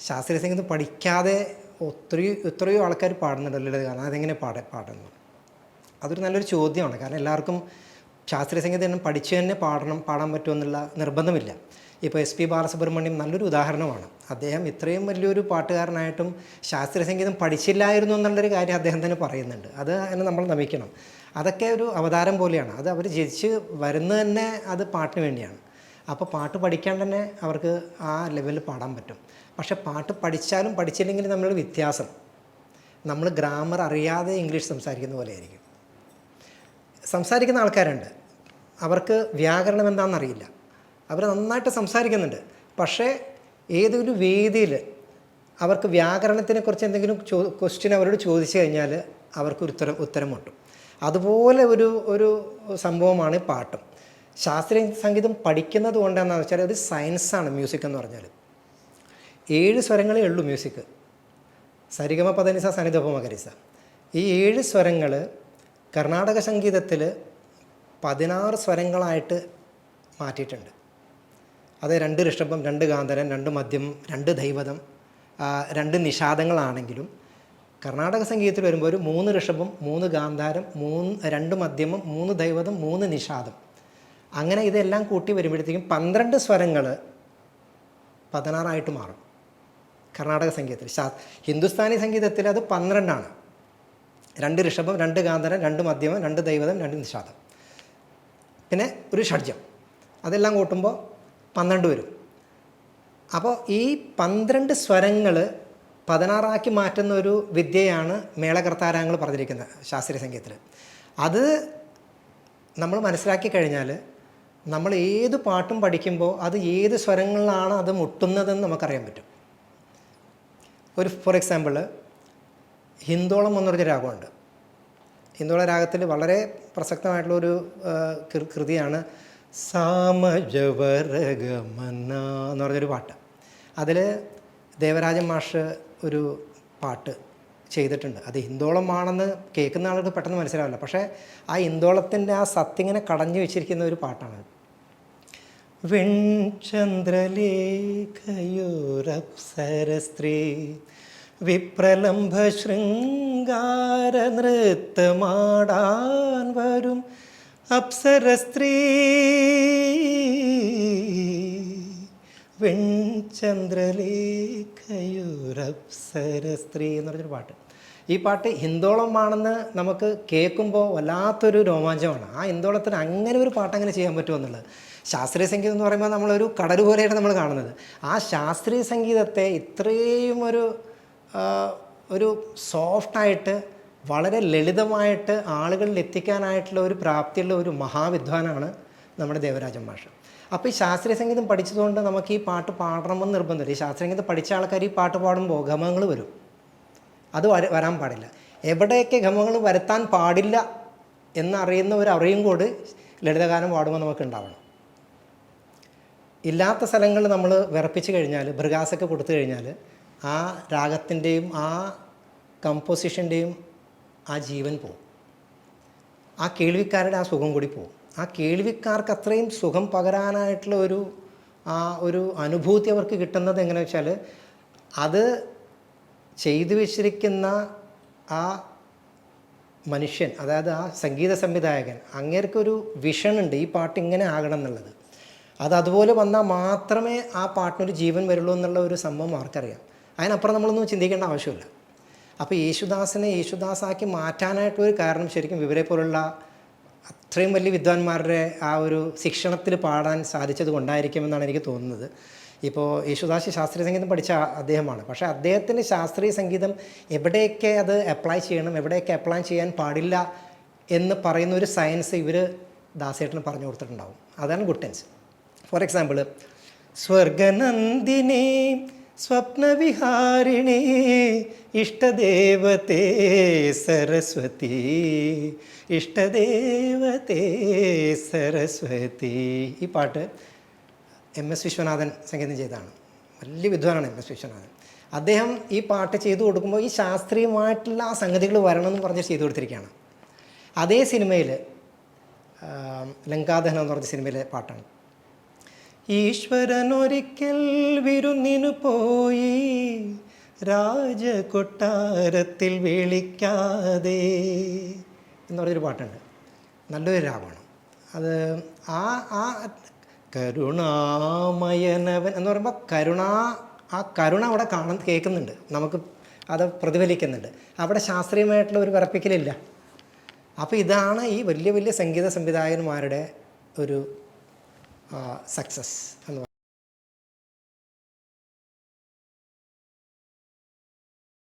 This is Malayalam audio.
ശാസ്ത്രീയ സംഗീതം പഠിക്കാതെ ഒത്തിരി എത്രയോ ആൾക്കാർ പാടുന്നുണ്ടല്ലോ കാരണം അതെങ്ങനെ പാട പാടുന്നു അതൊരു നല്ലൊരു ചോദ്യമാണ്. കാരണം എല്ലാവർക്കും ശാസ്ത്രീയ സംഗീതം പഠിച്ചു തന്നെ പാടണം പാടാൻ പറ്റുമെന്നുള്ള നിർബന്ധമില്ല. ഇപ്പോൾ എസ് പി ബാലസുബ്രഹ്മണ്യം നല്ലൊരു ഉദാഹരണമാണ്. അദ്ദേഹം ഇത്രയും വലിയൊരു പാട്ടുകാരനായിട്ടും ശാസ്ത്രീയ സംഗീതം പഠിച്ചില്ലായിരുന്നു എന്നുള്ളൊരു കാര്യം അദ്ദേഹം തന്നെ പറയുന്നുണ്ട്. അത് അതിനെ നമ്മൾ നമിക്കണം. അതൊക്കെ ഒരു അവതാരം പോലെയാണ്. അത് അവർ ജനിച്ച് വരുന്നത് തന്നെ അത് പാട്ടിന് വേണ്ടിയാണ്. അപ്പോൾ പാട്ട് പഠിക്കാൻ തന്നെ അവർക്ക് ആ ലെവലിൽ പാടാൻ പറ്റും. പക്ഷേ പാട്ട് പഠിച്ചാലും പഠിച്ചില്ലെങ്കിലും നമ്മൾ വ്യത്യാസം. നമ്മൾ ഗ്രാമർ അറിയാതെ ഇംഗ്ലീഷ് സംസാരിക്കുന്ന പോലെ ആയിരിക്കും സംസാരിക്കുന്ന ആൾക്കാരുണ്ട്. അവർക്ക് വ്യാകരണം എന്താണെന്ന് അറിയില്ല അവർ നന്നായിട്ട് സംസാരിക്കുന്നുണ്ട്. പക്ഷേ ഏതൊരു വേദിയിൽ അവർക്ക് വ്യാകരണത്തിനെക്കുറിച്ച് എന്തെങ്കിലും ചോ ക്വസ്റ്റ്യൻ അവരോട് ചോദിച്ചു കഴിഞ്ഞാൽ അവർക്ക് ഒരു ഉത്തരം ഉത്തരം മുട്ടും അതുപോലെ ഒരു ഒരു സംഭവമാണ് പാട്ടും. ശാസ്ത്രീയ സംഗീതം പഠിക്കുന്നത് കൊണ്ടാണെന്ന് വെച്ചാൽ അത് സയൻസാണ് മ്യൂസിക് എന്ന് പറഞ്ഞാൽ. ഏഴ് സ്വരങ്ങളേ ഉള്ളൂ മ്യൂസിക്. സരിഗമ പദനിസ സനിതപമകരിസ ഈ ഏഴ് സ്വരങ്ങൾ കർണാടക സംഗീതത്തിൽ പതിനാറ് സ്വരങ്ങളായിട്ട് മാറ്റിയിട്ടുണ്ട്. അത് രണ്ട് ഋഷഭം രണ്ട് ഗാന്ധരൻ രണ്ട് മദ്യം രണ്ട് ദൈവതം രണ്ട് നിഷാദങ്ങളാണെങ്കിലും കർണാടക സംഗീതത്തിൽ വരുമ്പോൾ ഒരു മൂന്ന് ഋഷഭം മൂന്ന് ഗാന്ധാരം മൂന്ന് രണ്ട് മദ്യമം മൂന്ന് ദൈവതം മൂന്ന് നിഷാദം. അങ്ങനെ ഇതെല്ലാം കൂട്ടി വരുമ്പോഴത്തേക്കും പന്ത്രണ്ട് സ്വരങ്ങൾ പതിനാറായിട്ട് മാറും. കർണാടക സംഗീതത്തിൽ. ശാ ഹിന്ദുസ്ഥാനി സംഗീതത്തിൽ അത് പന്ത്രണ്ടാണ്. രണ്ട് ഋഷഭം രണ്ട് ഗാന്ധരം രണ്ട് മധ്യമം രണ്ട് ദൈവതം രണ്ട് നിഷാദം. പിന്നെ ഒരു ഷഡ്ജം. അതെല്ലാം കൂട്ടുമ്പോൾ പന്ത്രണ്ട് വരും. അപ്പോൾ ഈ പന്ത്രണ്ട് സ്വരങ്ങൾ പതിനാറാക്കി മാറ്റുന്ന ഒരു വിദ്യയാണ് മേളകർത്താരങ്ങൾ പറഞ്ഞിരിക്കുന്നത് ശാസ്ത്രീയ സംഗീതത്തിൽ. അത് നമ്മൾ മനസ്സിലാക്കി കഴിഞ്ഞാൽ നമ്മൾ ഏത് പാട്ടും പഠിക്കുമ്പോൾ അത് ഏത് സ്വരങ്ങളിലാണ് അത് മുട്ടുന്നതെന്ന് നമുക്കറിയാൻ പറ്റും. ഒരു ഫോർ എക്സാമ്പിൾ ഹിന്ദോളം എന്ന് പറഞ്ഞ രാഗമുണ്ട്. ഹിന്ദോള രാഗത്തിൽ വളരെ പ്രസക്തമായിട്ടുള്ളൊരു ഒരു കൃതിയാണ് സാമജവരഗമന എന്ന് പറഞ്ഞൊരു പാട്ട്. അതിൽ ദേവരാജൻ മാഷ് ഒരു പാട്ട് ചെയ്തിട്ടുണ്ട്. അത് ഹിന്ദോളമാണെന്ന് കേൾക്കുന്ന ആളുകൾക്ക് പെട്ടെന്ന് മനസ്സിലാവില്ല. പക്ഷേ ആ ഹിന്ദോളത്തിന്റെ ആ സത്യങ്ങനെ കടഞ്ഞു വെച്ചിരിക്കുന്ന ഒരു പാട്ടാണ് വെൺചന്ദ്രലേഖയോരപ്സരസ്ത്രീ വിപ്രലംഭ നൃത്തമാടാൻ വരും അപ്സരസ്ത്രീ. വെൺചന്ദ്രലേഖയോരപ്സരസ്ത്രീ എന്ന് പറഞ്ഞൊരു പാട്ട്. ഈ പാട്ട് ഹിന്ദോളമാണെന്ന് നമുക്ക് കേൾക്കുമ്പോൾ വല്ലാത്തൊരു രോമാഞ്ചമാണ്. ആ ഹിന്ദോളത്തിന് അങ്ങനെ ഒരു പാട്ട് അങ്ങനെ ചെയ്യാൻ പറ്റുമോ എന്നുള്ളത്. ശാസ്ത്രീയ സംഗീതം എന്ന് പറയുമ്പോൾ നമ്മളൊരു കടൽ പോലെയാണ് നമ്മൾ കാണുന്നത്. ആ ശാസ്ത്രീയ സംഗീതത്തെ ഇത്രയും ഒരു ഒരു സോഫ്റ്റായിട്ട് വളരെ ലളിതമായിട്ട് ആളുകളിൽ എത്തിക്കാനായിട്ടുള്ള ഒരു പ്രാപ്തിയുള്ള ഒരു മഹാവിദ്വാനാണ് നമ്മുടെ ദേവരാജൻ മാഷ്. അപ്പോൾ ഈ ശാസ്ത്രീയ സംഗീതം പഠിച്ചതുകൊണ്ട് നമുക്ക് ഈ പാട്ട് പാടണമെന്ന് നിർബന്ധമില്ല. ഈ ശാസ്ത്രീയ സംഗീതം പഠിച്ച ആൾക്കാർ ഈ പാട്ട് പാടുമ്പോൾ ഗമങ്ങൾ വരും. അത് വരാൻ പാടില്ല. എവിടെയൊക്കെ ഗമങ്ങൾ വരുത്താൻ പാടില്ല എന്നറിയുന്ന ഒരു അറിയും കൂടി ലളിതഗാനം പാടുമ്പോൾ നമുക്ക് ഉണ്ടാവണം. ഇല്ലാത്ത സ്ഥലങ്ങൾ നമ്മൾ വിറപ്പിച്ച് കഴിഞ്ഞാൽ മൃഗാസൊക്കെ കൊടുത്തു കഴിഞ്ഞാൽ ആ രാഗത്തിന്റെയും ആ കമ്പോസിഷന്റെയും ആ ജീവൻ പോവും. ആ കേൾവിക്കാരുടെ ആ സുഖം കൂടി പോവും. ആ കേൾവിക്കാർക്ക് അത്രയും സുഖം പകരാനായിട്ടുള്ള ഒരു ആ ഒരു അനുഭൂതി അവർക്ക് കിട്ടുന്നത് എങ്ങനെ വെച്ചാൽ അത് ചെയ്തു വെച്ചിരിക്കുന്ന ആ മനുഷ്യൻ അതായത് ആ സംഗീത സംവിധായകൻ അങ്ങേർക്കൊരു വിഷൻ ഉണ്ട് ഈ പാട്ട് ഇങ്ങനെ ആകണം എന്നുള്ളത്. അത് അതുപോലെ വന്നാൽ മാത്രമേ ആ പാട്ടിനൊരു ജീവൻ വരുള്ളൂ എന്നുള്ള ഒരു സംഭവം ആർക്കറിയാം. അതിനപ്പുറം നമ്മളൊന്നും ചിന്തിക്കേണ്ട ആവശ്യമില്ല. അപ്പോൾ യേശുദാസിനെ യേശുദാസാക്കി മാറ്റാനായിട്ടൊരു കാരണം ശരിക്കും ഇവരെ പോലുള്ള അത്രയും വലിയ വിദ്വാൻമാരുടെ ആ ഒരു ശിക്ഷണത്തിൽ പാടാൻ സാധിച്ചത് കൊണ്ടായിരിക്കുമെന്നാണ് എനിക്ക് തോന്നുന്നത്. ഇപ്പോൾ യേശുദാസ് ശാസ്ത്രീയ സംഗീതം പഠിച്ച അദ്ദേഹമാണ്. പക്ഷേ അദ്ദേഹത്തിന്റെ ശാസ്ത്രീയ സംഗീതം എവിടെയൊക്കെ അത് അപ്ലൈ ചെയ്യണം എവിടെയൊക്കെ അപ്ലൈ ചെയ്യാൻ പാടില്ല എന്ന് പറയുന്ന ഒരു സയൻസ് ഇവർ ദാസേട്ടന് പറഞ്ഞു കൊടുത്തിട്ടുണ്ടാവും. അതാണ് ഗുഡ് ടെൻസ്. ഫോർ എക്സാമ്പിൾ സ്വർഗനന്ദിനി സ്വപ്നവിഹാരിണി ഇഷ്ടദേവതേ സരസ്വതി ഇഷ്ടദേവതേ സരസ്വതി. ഈ പാട്ട് എം എസ് വിശ്വനാഥൻ സംഗീതം ചെയ്തതാണ്. വലിയ വിദ്വാനാണ് എം എസ് വിശ്വനാഥൻ. അദ്ദേഹം ഈ പാട്ട് ചെയ്തു കൊടുക്കുമ്പോൾ ഈ ശാസ്ത്രീയമായിട്ടുള്ള ആ സംഗതികൾ വരണം എന്ന് പറഞ്ഞ് ചെയ്തു കൊടുത്തിരിക്കുകയാണ്. അതേ സിനിമയിൽ ലങ്കാദഹനം എന്ന് പറഞ്ഞ സിനിമയിലെ പാട്ടാണ്. ഈശ്വരൻ ഒരിക്കൽ വിരുന്നിനു പോയി രാജകൊട്ടാരത്തിൽ വിളിക്കാതെ എന്ന് പറഞ്ഞൊരു പാട്ടുണ്ട്. നല്ലൊരു രാഗമാണ് അത് ആ ആ കരുണാമയനവൻ എന്ന് പറയുമ്പോൾ കരുണ ആ കരുണ അവിടെ കാണാൻ കേൾക്കുന്നുണ്ട്. നമുക്ക് അത് പ്രതിഫലിക്കുന്നുണ്ട്. അവിടെ ശാസ്ത്രീയമായിട്ടുള്ള ഒരു വിറപ്പിക്കലില്ല അപ്പോൾ ഇതാണ് ഈ വലിയ വലിയ സംഗീത സംവിധായകന്മാരുടെ ഒരു Uh, success.